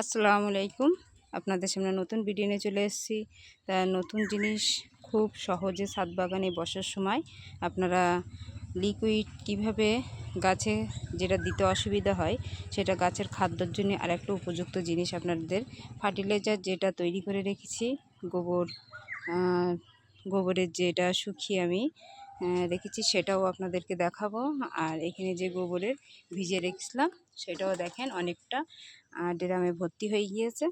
আসসালামু আলাইকুম। আপনাদের সামনে নতুন ভিডিও নিয়ে চলে এসেছি। তা নতুন জিনিস খুব সহজে ছাদ বাগানে বসার সময় আপনারা লিকুইড কীভাবে গাছে যেটা দিতে অসুবিধা হয়, সেটা গাছের খাদ্যর জন্য আরেকটা উপযুক্ত জিনিস আপনাদের ফার্টিলাইজার যেটা তৈরি করে রেখেছি। গোবর গোবরের যেটা শুকিয়ে আমি রেখেছি সেটাও আপনাদেরকে দেখাবো। আর এখানে যে গোবরের ভিজে রেখেছিলাম, সেটাও দেখেন অনেকটা ড্রামে ভর্তি হয়ে গিয়েছে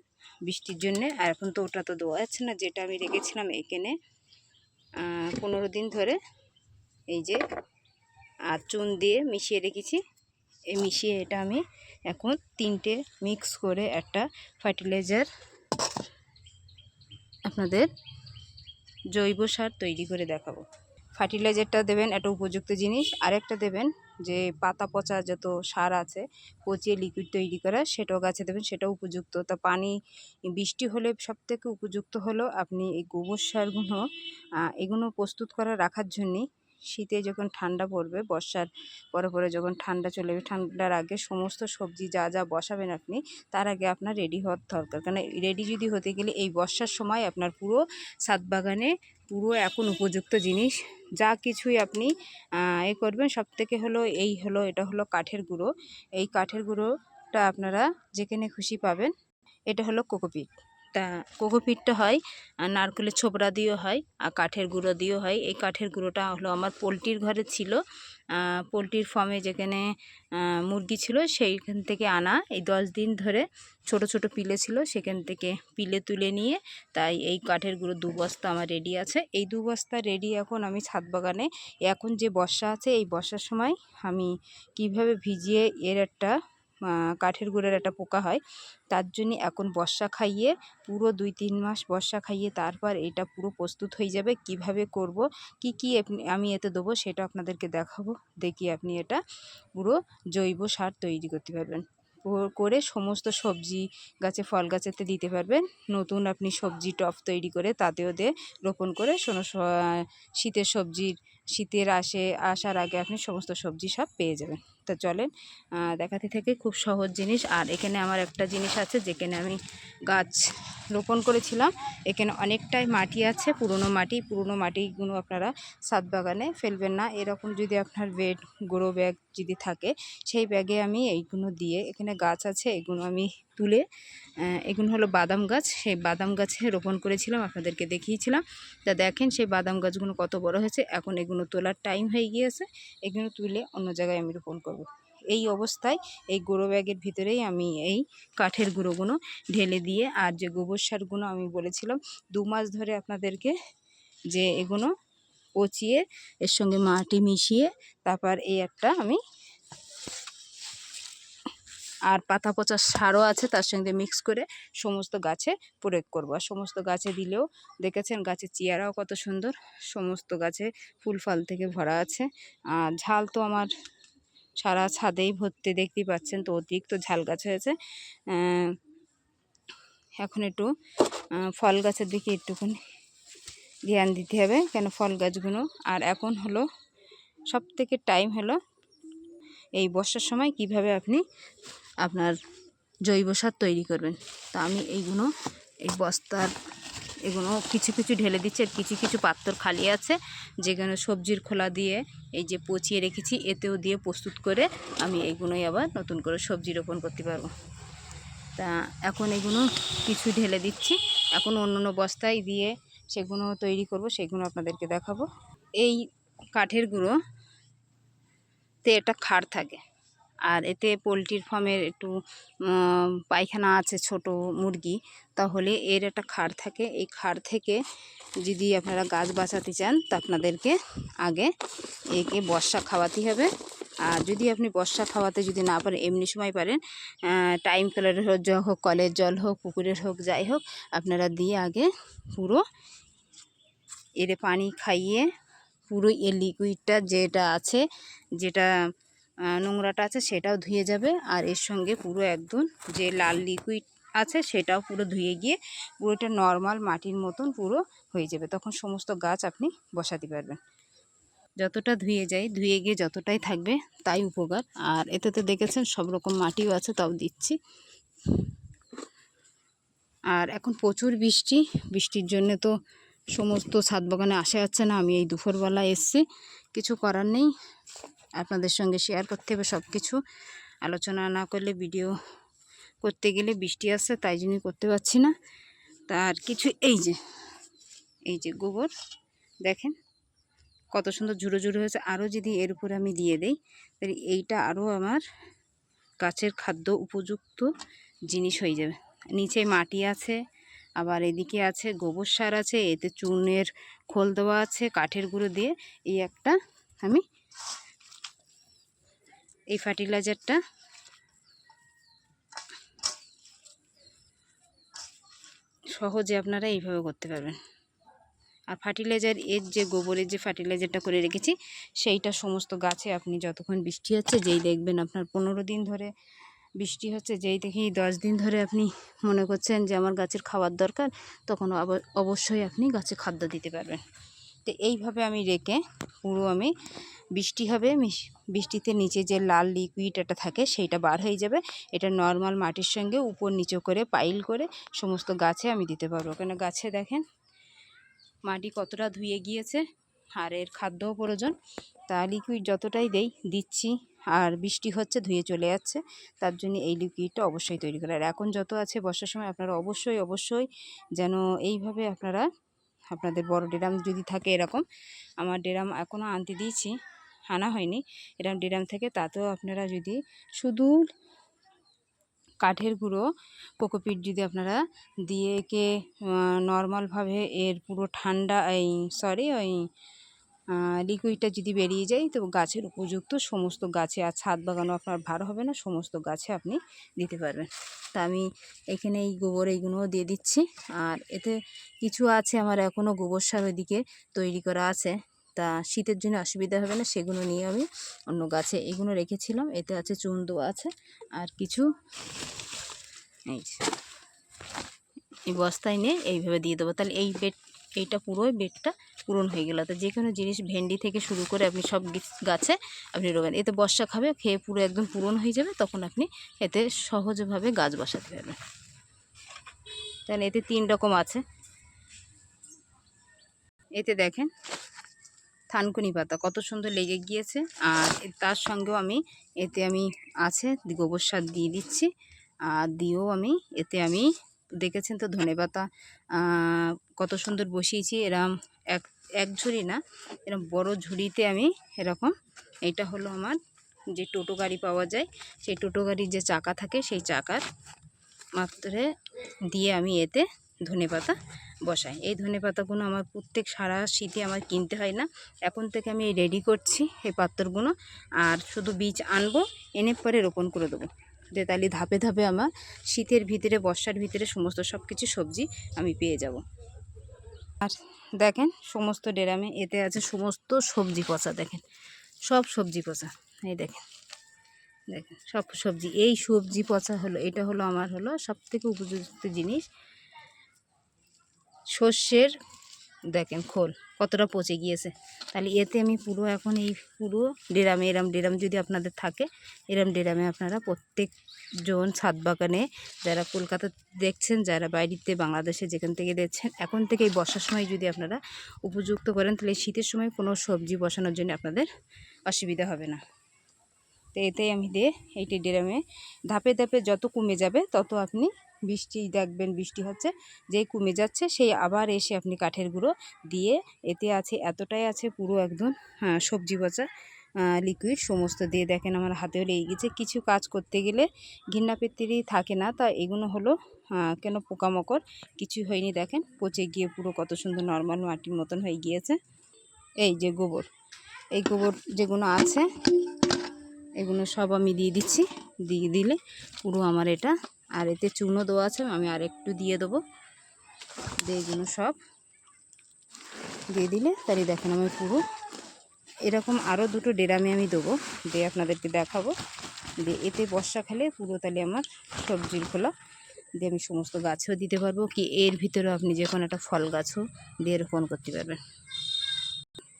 বৃষ্টির জন্যে। আর এখন তো ওটা তো দেওয়া যাচ্ছে না, যেটা আমি রেখেছিলাম এখানে পনেরো দিন ধরে এই যে, আর চুন দিয়ে মিশিয়ে রেখেছি। এই মিশিয়ে এটা আমি এখন তিনটে মিক্স করে একটা ফার্টিলাইজার আপনাদের জৈব সার তৈরি করে দেখাবো। ফার্টিলাইজারটা দেবেন এটা উপযুক্ত জিনিস। আরেকটা দেবেন যে পাতা পচা যত সার আছে, পচিয়ে লিকুইড তৈরি করা, সেটাও গাছে দেবেন, সেটাও উপযুক্ত। তা পানি, বৃষ্টি হলে সব থেকে উপযুক্ত হলো আপনি এই গোবর সারগুলো এগুলো প্রস্তুত করা রাখার জন্যে শীতে যখন ঠান্ডা পড়বে, বর্ষার পরে পরে যখন ঠান্ডা চলে যাবে, ঠান্ডার আগে সমস্ত সবজি যা যা বসাবেন আপনি, তার আগে আপনার রেডি হওয়ার দরকার। কারণ রেডি যদি হতে গেলে এই বর্ষার সময় আপনার পুরো ছাদ বাগানে পুরো এখন উপযুক্ত জিনিস, যা কিছুই আপনি এ করবেন সব থেকে হলো এই হলো, এটা হলো কাঠের গুঁড়ো। এই কাঠের গুঁড়োটা আপনারা যেখানে খুশি পাবেন, এটা হলো কোকোপিট। কোকোপিটটা হয় নারকেলের ছোবড়া দিয়েও হয়, আর কাঠের গুঁড়ো দিয়েও হয়। এই কাঠের গুঁড়োটা হলো আমার পোলট্রির ঘরে ছিল। পোলট্রির ফার্মে যেখানে মুরগি ছিল সেইখান থেকে আনা। এই দশ দিন ধরে ছোট ছোট পিলে ছিল, সেখান থেকে পিলে তুলে নিয়ে তাই এই কাঠের গুঁড়ো দু বস্তা আমার রেডি আছে। এই দু বস্তা রেডি এখন আমি ছাদ বাগানে। এখন যে বর্ষা আছে, এই বর্ষার সময় আমি কীভাবে ভিজিয়ে এর একটা কাঠের গুঁড়োর একটা পোকা হয়, তার জন্য এখন বর্ষা খাইয়ে, পুরো দুই তিন মাস বর্ষা খাইয়ে তারপর এটা পুরো প্রস্তুত হয়ে যাবে, কীভাবে করব, কি কি আমি এতে দেবো সেটা আপনাদেরকে দেখাবো, দেখি আপনি এটা পুরো জৈব সার তৈরি করতে পারবেন। করে সমস্ত সবজি গাছে, ফল গাছেতে দিতে পারবেন, নতুন আপনি সবজি টপ তৈরি করে তাতেও দিয়ে রোপণ করে শীতের সবজির, শীতের আসে, আসার আগে আপনি সমস্ত সবজি সব পেয়ে যাবেন। তা চলেন দেখাতে থেকে খুব সহজ জিনিস। আর এখানে আমার একটা জিনিস আছে যেখানে আমি গাছ রোপণ করেছিলাম। এখানে অনেকটাই মাটি আছে, পুরনো মাটি। পুরনো মাটিগুলো আপনারা সাত বাগানে ফেলবেন না। এরকম যদি আপনার বেড, গ্রো ব্যাগ যদি থাকে, সেই ব্যাগে আমি এইগুলো দিয়ে, এখানে গাছ আছে এগুলো আমি তুলে এগুলো হলো বাদাম গাছ। সেই বাদাম গাছে রোপণ করেছিলাম, আপনাদেরকে দেখিয়েছিলাম। তা দেখেন সেই বাদাম গাছগুলো কত বড় হয়েছে। এখন এগুলো তোলার টাইম হয়ে গিয়েছে। এগুলো তুলে অন্য জায়গায় আমি রোপণ করব। এই অবস্থায় এই গুঁড়ো ব্যাগের ভিতরেই আমি এই কাঠের গুঁড়োগুলো ঢেলে দিয়ে, আর যে গোবর সারগুলো আমি বলেছিলাম, দু মাস ধরে আপনাদেরকে যে এগুলো পচিয়ে এর সঙ্গে মাটি মিশিয়ে তারপর এই একটা আমি আর পাতা পচা সারও আছে, তার সঙ্গে মিক্স করে সমস্ত গাছে প্রয়োগ করব। আর সমস্ত গাছে দিলেও দেখেছেন গাছের চেয়ারাও কত সুন্দর, সমস্ত গাছে ফুল ফল থেকে ভরা আছে। আর ঝাল তো আমার সারা ছাদেই ভর্তি, দেখতেই পাচ্ছেন তো অতিরিক্ত ঝাল গাছ হয়েছে। এখন একটু ফল গাছের দিকে একটুখানি ধ্যান দিতে হবে কেন ফল গাছগুলো। আর এখন হলো সব থেকে টাইম হলো এই বর্ষার সময় কীভাবে আপনি আপনার জৈব সার তৈরি করবেন। তা আমি এইগুলো, এই বস্তার এগুলো কিছু কিছু ঢেলে দিচ্ছি আর কিছু কিছু পাত্র খালি আছে যেখানে সবজির খোলা দিয়ে এই যে পচিয়ে রেখেছি এতেও দিয়ে প্রস্তুত করে আমি এইগুলোই আবার নতুন করে সবজি রোপণ করতে পারব। তা এখন এগুলো কিছু ঢেলে দিচ্ছি। এখন অন্য অন্য বস্তায় দিয়ে সেগুলো তৈরি করব সেগুলো আপনাদেরকে দেখাবো। এই কাঠের গুঁড়ো তে একটা খাড় থাকে। আর এতে পোলট্রির ফার্মের একটু পায়খানা আছে ছোট মুরগি, তাহলে এর একটা খাড় থাকে। এই খাড় থেকে যদি আপনারা গাছ বাঁচাতে চান, তা আপনাদেরকে আগে একে বর্ষা খাওয়াতে হবে। আর যদি আপনি বর্ষা খাওয়াতে যদি না পারেন, এমনি সময় পারেন টাইম কলের হোক জল হোক, কলের জল হোক, পুকুরের হোক, যাই হোক, আপনারা দিয়ে আগে পুরো এর পানি খাইয়ে, পুরো এ লিকুইডটা যেটা আছে, যেটা নোংরাটা আছে সেটাও ধুয়ে যাবে। আর এর সঙ্গে পুরো একদম যে লাল লিকুইড আছে সেটাও পুরো ধুয়ে গিয়ে পুরোটা নর্মাল মাটির মতন পুরো হয়ে যাবে। তখন সমস্ত গাছ আপনি বসাতে পারবেন। যতটা ধুয়ে যায়, ধুয়ে গিয়ে যতটাই থাকবে তাই উপকার। আর এতে তো দেখেছেন সব রকম মাটিও আছে, তাও দিচ্ছি। আর এখন প্রচুর বৃষ্টি। বৃষ্টির জন্য তো সমস্ত ছাদ বাগানে আসা যাচ্ছে না। আমি এই দুপুরবেলা এসছি। কিছু করার নেই। আপনাদের সঙ্গে শেয়ার করতে হবে সব কিছু আলোচনা না করলে ভিডিও করতে গেলে বৃষ্টি আসছে তাই জন্যই করতে পারছি না। তার কিছু, এই যে এই যে গোবর, দেখেন কত সুন্দর ঝুড়ো ঝুড়ো হয়েছে। আরও যদি এর উপরে আমি দিয়ে দেই, তাহলে এইটা আরও আমার গাছের খাদ্য উপযুক্ত জিনিস হয়ে যাবে। নিচে মাটি আছে, আবার এদিকে আছে গোবর সার আছে, এতে চুনের খোল দেওয়া আছে, কাঠের গুঁড়ো দিয়ে এই একটা আমি এই ফার্টিলাইজারটা। সহজে আপনারা এইভাবে করতে পারবেন। আর ফার্টিলাইজার এর যে গোবরের যে ফার্টিলাইজারটা করে রেখেছি, সেইটা সমস্ত গাছে আপনি যতক্ষণ বৃষ্টি হচ্ছে, যেই দেখবেন আপনার পনেরো দিন ধরে বৃষ্টি হচ্ছে, যেই দেখেই দশ দিন ধরে আপনি মনে করছেন যে আমার গাছের খাবার দরকার, তখন অব- অবশ্যই আপনি গাছে খাদ্য দিতে পারবেন। তো এইভাবে আমি রেখে পুরো আমি বৃষ্টি হবে বৃষ্টিতে নিচে যে লাল লিকুইড এটা থাকে সেইটা বার হয়ে যাবে। এটা নর্মাল মাটির সঙ্গে উপর নিচে করে পাইল করে সমস্ত গাছে আমি দিতে পারব। কেন গাছে দেখেন মাটি কতটা ধুয়ে গিয়েছে আর এর খাদ্যও প্রয়োজন। তা লিকুইড যতটাই দেই, দিচ্ছি আর বৃষ্টি হচ্ছে ধুয়ে চলে যাচ্ছে, তার জন্য এই লিকুইডটা অবশ্যই তৈরি করা। আর এখন যত আছে বর্ষার সময় আপনারা অবশ্যই অবশ্যই যেন এইভাবে আপনারা আপনাদের বড় ড্রাম যদি থাকে এরকম, আমার ড্রাম এখনও আনতে দিয়েছি, আনা হয়নি। এরকম ড্রাম থেকে তাতেও আপনারা যদি শুধু কাঠের গুঁড়ো, কোকোপিট যদি আপনারা দিয়ে কে নর্মালভাবে এর পুরো ঠান্ডা, এই সরি ওই লিকুইডটা যদি বেরিয়ে যায়, তো গাছের উপযুক্ত সমস্ত গাছে আর ছাদ বাগানও আপনার ভার হবে না, সমস্ত গাছে আপনি দিতে পারবেন। তা আমি এখানে এই গোবর এইগুলোও দিয়ে দিচ্ছি। আর এতে কিছু আছে আমার এখনও গোবর সার ওইদিকে তৈরি করা আছে। তা শীতের জন্য অসুবিধা হবে না, সেগুলো নিয়ে আমি অন্য গাছে এগুলো রেখেছিলাম, এতে আছে চুন আছে, আর কিছু এই এই বস্তায় নিয়ে এইভাবে দিয়ে দেবো। তাহলে এই বেড, এইটা পুরোই বেডটা পূরণ হয়ে গেল। তো যে কোনো জিনিস ভেন্ডি থেকে শুরু করে আপনি সব গাছে আপনি রোবেন এতে বর্ষা খাবে, খেয়ে পুরো একদম পূরণ হয়ে যাবে, তখন আপনি এতে সহজভাবে গাছ বসাতে পারবেন। তাহলে এতে তিন রকম আছে। এতে দেখেন থানকুনি পাতা কত সুন্দর লেগে গিয়েছে, আর তার সঙ্গেও আমি এতে আমি আছে গোবর সার দিয়ে দিচ্ছি, আর দিয়েও আমি এতে আমি, দেখেছেন তো ধনে পাতা কত সুন্দর বসিয়েছি, এরম এক এক ঝুড়ি না এরকম বড় ঝুড়িতে আমি এরকম এটা হলো আমার যে টোটো গাড়ি পাওয়া যায়, সেই টোটো গাড়ির যে চাকা থাকে সেই চাকার মাত্রে দিয়ে আমি এতে ধনে পাতা বসাই। এই ধনে পাতাগুলো আমার প্রত্যেক সারা শীতে আমার কিনতে হয় না, এখন থেকে আমি রেডি করছি এই পাত্রগুলো, আর শুধু বীজ আনব, এনে পরে রোপণ করে দেবো। যে তাহলে ধাপে ধাপে আমার শীতের ভিতরে, বর্ষার ভিতরে সমস্ত সব কিছু সবজি আমি পেয়ে যাব। আর দেখেন সমস্ত ডেরামে এতে আছে সমস্ত সবজি পচা দেখেন। সব সবজি পচা এই দেখেন। দেখেন, সব সবজি, এই সবজি পচা হলো, এটা হলো আমার হলো সব থেকে উপযুক্ত জিনিস। সর্ষের, দেখেন, খোল। কতটা পচে গিয়েছে। তাহলে এতে আমি পুরো এখন এই পুরো ডেরামে, এরম ডেরাম যদি আপনাদের থাকে, এরম ডেরামে আপনারা প্রত্যেকজন ছাদ বাগানে যারা কলকাতা দেখছেন, যারা বাইরেতে বাংলাদেশে যেখান থেকে দেখছেন, এখন থেকে এই বর্ষার সময় যদি আপনারা উপযুক্ত করেন, তাহলে শীতের সময় কোনো সবজি বসানোর জন্য আপনাদের অসুবিধা হবে না। তো এতেই আমি দিয়ে এইটি ডেরামে ধাপে ধাপে যত কমে যাবে, তত আপনি বৃষ্টি দেখবেন বৃষ্টি হচ্ছে যেই কমে যাচ্ছে সেই আবার এসে আপনি কাঠের গুঁড়ো দিয়ে এতে আছে এতটাই আছে পুরো একদম হ্যাঁ, সবজি পচা লিকুইড সমস্ত দিয়ে দেখেন আমার হাতেও লেগে গেছে কিছু কাজ করতে গেলে ঘৃণা পেত্তিরি থাকে না তা এগুলো হলো কেন পোকামাকড় কিছু হয়নি দেখেন পচে গিয়ে পুরো কত সুন্দর নর্মাল মাটির মতন হয়ে গিয়েছে। এই যে গোবর এই গোবর যেগুলো আছে এগুলো সব আমি দিয়ে দিচ্ছি দিয়ে দিলে পুরো আমার এটা আর এতে চুনো দেওয়া আছে, আমি আর একটু দিয়ে দেবো। দিয়ে এগুলো সব দিয়ে দিলে, তাহলে দেখেন আমি পুরো এরকম আরও দুটো ডেরামে আমি দেবো, দিয়ে আপনাদেরকে দেখাবো। দিয়ে এতে বর্ষা খেলে পুরো তাহলে আমার সবজির খোলা, দিয়ে আমি সমস্ত গাছেও দিতে পারব, কি এর ভিতরেও আপনি যে কোনো একটা ফল গাছও দিয়ে রোপণ করতে পারবেন।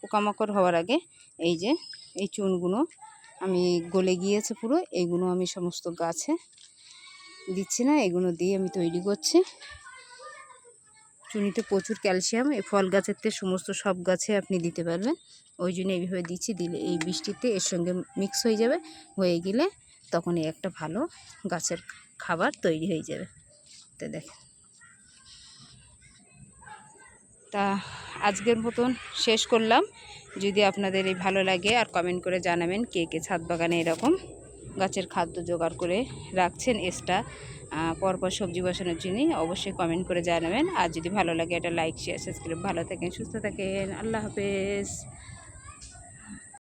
পোকামাকড় হওয়ার আগে এই যে, এই চুনগুলো আমি গলে গিয়েছে পুরো এইগুলো আমি সমস্ত গাছে দিচ্ছি না, এগুলো দিয়ে আমি তৈরি করছি। চুনিতে প্রচুর ক্যালসিয়াম এই ফল গাছের থেকে সমস্ত সব গাছে আপনি দিতে পারবেন। ওই জন্য এইভাবে দিচ্ছি, দিলে এই বৃষ্টিতে এর সঙ্গে মিক্স হয়ে যাবে। হয়ে গেলে তখন এই একটা ভালো গাছের খাবার তৈরি হয়ে যাবে। তো দেখেন তা আজকের মতন শেষ করলাম। যদি আপনাদের এই ভালো লাগে আর কমেন্ট করে জানাবেন, কে কে ছাদ বাগানে এরকম। গাছের খাদ্য জোগাড় করে রাখছেন এক্সট্রা পরপর সবজি বসানোর জন্য অবশ্যই কমেন্ট করে জানাবেন। আর যদি ভালো লাগে এটা লাইক শেয়ার সাবস্ক্রাইব ভালো থাকেন, সুস্থ থাকেন। আল্লাহ হাফেজ।